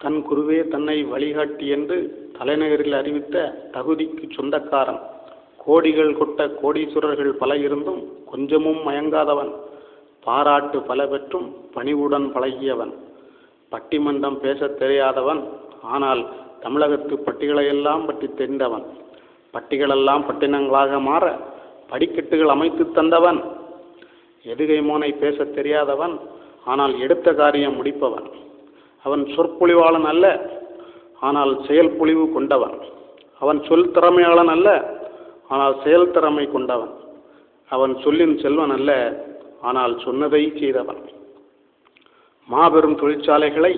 தன் குருவே தன்னை வழிகாட்டி என்று தலைநகரில் அறிவித்த தகுதிக்குச் சொந்தக்காரன். கோடிகள் கொட்ட கோடீஸ்வரர்கள் பல இருந்தும் கொஞ்சமும் மயங்காதவன். பாராட்டு பல பெற்றும் பணிவுடன் பழகியவன். பட்டிமன்றம் பேசத் தெரியாதவன் ஆனால் தமிழகத்து பட்டிகளையெல்லாம் பற்றி தெரிந்தவன். பட்டிகளெல்லாம் பட்டினங்களாக மாற படிக்கட்டுகள் அமைத்து தந்தவன். எதுகை மோனை பேசத் தெரியாதவன் ஆனால் எடுத்த காரியம் முடிப்பவன். அவன் சொற்பொழிவாளன் அல்ல ஆனால் செயல் பொழிவு கொண்டவன். அவன் சொல் திறமையாளன் அல்ல ஆனால் செயல் திறமை கொண்டவன். அவன் சொல்லின் செல்வன் அல்ல ஆனால் சொன்னதை செய்தவன். மாபெரும் தொழிற்சாலைகளை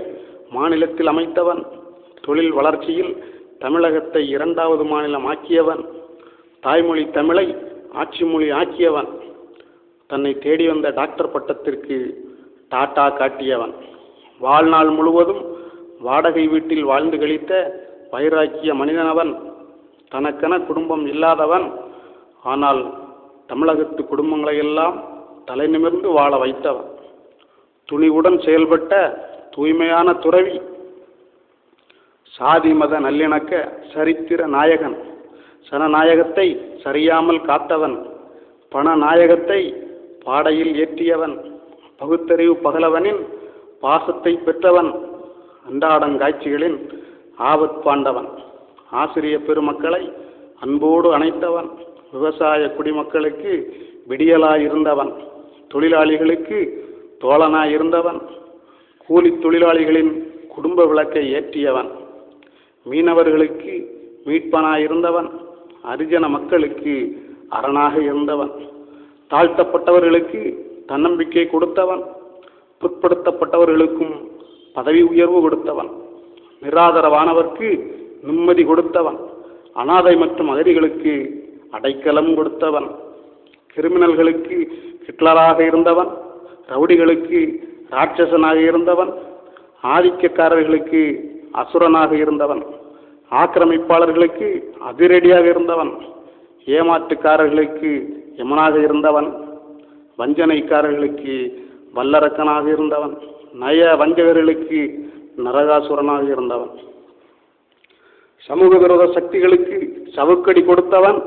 மாநிலத்தில் அமைத்தவன். தொழில் வளர்ச்சியில் தமிழகத்தை இரண்டாவது மாநிலம் ஆக்கியவன் தாய்மொழி தமிழை ஆட்சி மொழி ஆக்கியவன். தன்னை தேடி வந்த டாக்டர் பட்டத்திற்கு டாட்டா காட்டியவன். வாழ்நாள் முழுவதும் வாடகை வீட்டில் வாழ்ந்து கழித்த வைராக்கிய மனிதனவன் தனக்கென குடும்பம் இல்லாதவன். ஆனால் தமிழகத்து குடும்பங்களையெல்லாம் தலை நிமிர்ந்து வாழ வைத்தவன். துணிவுடன் செயல்பட்ட தூய்மையான துறவி சாதி மத நல்லிணக்க சரித்திர நாயகன் சனநாயகத்தை சரியாமல் காத்தவன் பண நாயகத்தை பாடையில் ஏற்றியவன் பகுத்தறிவு பகலவனின் பாசத்தை பெற்றவன் அண்டாடங்காட்சிகளின் ஆபத் பாண்டவன். ஆசிரிய பெருமக்களை அன்போடு அணைத்தவன் விவசாய குடிமக்களுக்கு விடியலாயிருந்தவன் தொழிலாளிகளுக்கு தோழனாயிருந்தவன் கூலி தொழிலாளிகளின் குடும்ப விளக்கை ஏற்றியவன் மீனவர்களுக்கு மீட்பனாயிருந்தவன் அரிஜன மக்களுக்கு அரணாக இருந்தவன் தாழ்த்தப்பட்டவர்களுக்கு தன்னம்பிக்கை கொடுத்தவன் பிற்படுத்தப்பட்டவர்களுக்கும் பதவி உயர்வு கொடுத்தவன் நிராதரவானவர்க்கு நிம்மதி கொடுத்தவன் அனாதை மற்றும் அகதிகளுக்கு அடைக்கலம் கொடுத்தவன் கிரிமினல்களுக்கு ஹிட்லராக இருந்தவன் ரவுடிகளுக்கு ராட்சசனாக இருந்தவன் ஆதிக்கக்காரர்களுக்கு அசுரனாக இருந்தவன் ஆக்கிரமிப்பாளர்களுக்கு அதிரடியாக இருந்தவன் ஏமாற்றுக்காரர்களுக்கு யமனாக இருந்தவன் வஞ்சனைக்காரர்களுக்கு வல்லரக்கனாக இருந்தவன் நய வஞ்சகர்களுக்கு நரகாசுரனாக இருந்தவன். சமூக விரோத சக்திகளுக்கு சவுக்கடி கொடுத்தவன்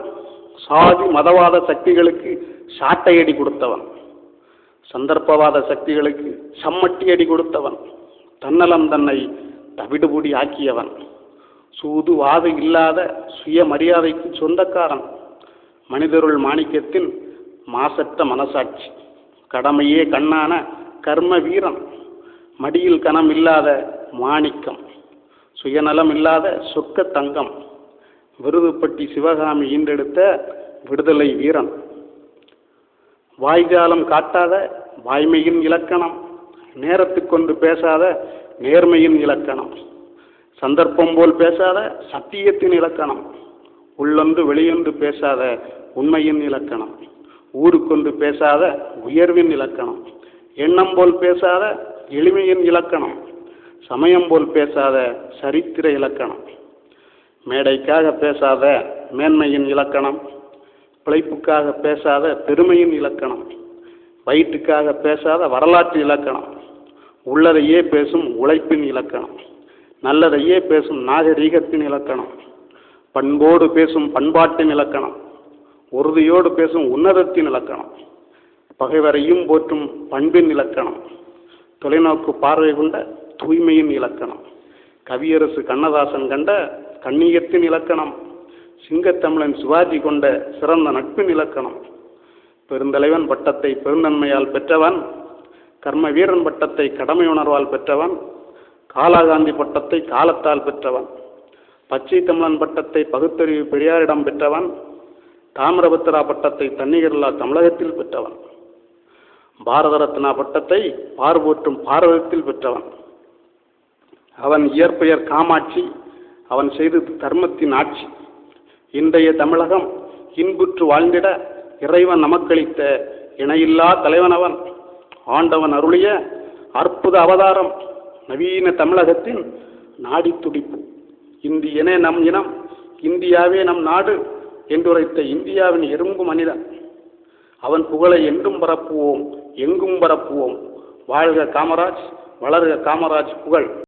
சாதி மதவாத சக்திகளுக்கு சாட்டையடி கொடுத்தவன். சந்தர்ப்பவாத சக்திகளுக்கு சம்மட்டி அடி கொடுத்தவன். தன்னலம் தன்னை தவிடுபுடி ஆக்கியவன். சூது வாது இல்லாத சுயமரியாதைக்கு சொந்தக்காரன். மனிதருள் மாணிக்கத்தின் மாசற்ற மனசாட்சி. கடமையே கண்ணான கர்ம வீரன் மடியில் கணம் இல்லாத மாணிக்கம். சுயநலம் இல்லாத சொக்க தங்கம். விருதுப்பட்டி சிவகாமி ஈன்றெடுத்த விடுதலை வீரன். வாய்ஜாலம் காட்டாத வாய்மையின் இலக்கணம். நேரத்துக்கொண்டு பேசாத நேர்மையின் இலக்கணம். சந்தர்ப்பம் போல் பேசாத சத்தியத்தின் இலக்கணம். உள்ளொன்று வெளியொன்று பேசாத உண்மையின் இலக்கணம். ஊருக்கொண்டு பேசாத உயர்வின் இலக்கணம் எண்ணம் போல் பேசாத எளிமையின் இலக்கணம் சமயம் போல் பேசாத சரித்திர இலக்கணம் மேடைக்காக பேசாத மேன்மையின் இலக்கணம் பிழைப்புக்காக பேசாத பெருமையின் இலக்கணம் வயிற்றுக்காக பேசாத வரலாற்று இலக்கணம் உள்ளதையே பேசும் உழைப்பின் இலக்கணம் நல்லதையே பேசும் நாகரீகத்தின் இலக்கணம் பண்போடு பேசும் பண்பாட்டின் இலக்கணம் உறுதியோடு பேசும் உன்னதத்தின் இலக்கணம். பகைவரையும் போற்றும் பண்பின் இலக்கணம். தொலைநோக்கு பார்வை கொண்ட தூய்மையின் இலக்கணம். கவியரசு கண்ணதாசன் கண்ட கண்ணியத்தின் இலக்கணம். சிங்கத்தமிழன் சிவாஜி கொண்ட சிறந்த நட்பின் இலக்கணம். பெருந்தலைவன் பட்டத்தை பெருந்தன்மையால் பெற்றவன் கர்ம வீரன் பட்டத்தை கடமை உணர்வால் பெற்றவன் காலாகாந்தி பட்டத்தை காலத்தால் பெற்றவன் பச்சை தமிழன் பட்டத்தை பகுத்தறிவு பெரியாரிடம் பெற்றவன் தாமிரபத்திரா பட்டத்தை தன்னிகரில்லா தமிழகத்தில் பெற்றவன். பாரத ரத்னா பட்டத்தை பார்வோற்றும் பாரதத்தில் பெற்றவன். அவன் இயற்பெயர் காமாட்சி அவன் செய்தது தர்மத்தின் ஆட்சி. இன்றைய தமிழகம் இன்புற்று வாழ்ந்திட இறைவன் நமக்களித்த இணையில்லா தலைவனவன். ஆண்டவன் அருளிய அற்புத அவதாரம் நவீன தமிழகத்தின் நாடி துடிப்பு இந்தியனே நம் இனம் இந்தியாவே நம் நாடு. என்றுரைத்த இந்தியாவின் இரும்பு மனிதன். அவன் புகழை எங்கும் பரப்புவோம் எங்கும் பரப்புவோம். வாழ்க காமராஜ் வளர்க காமராஜ் புகழ்.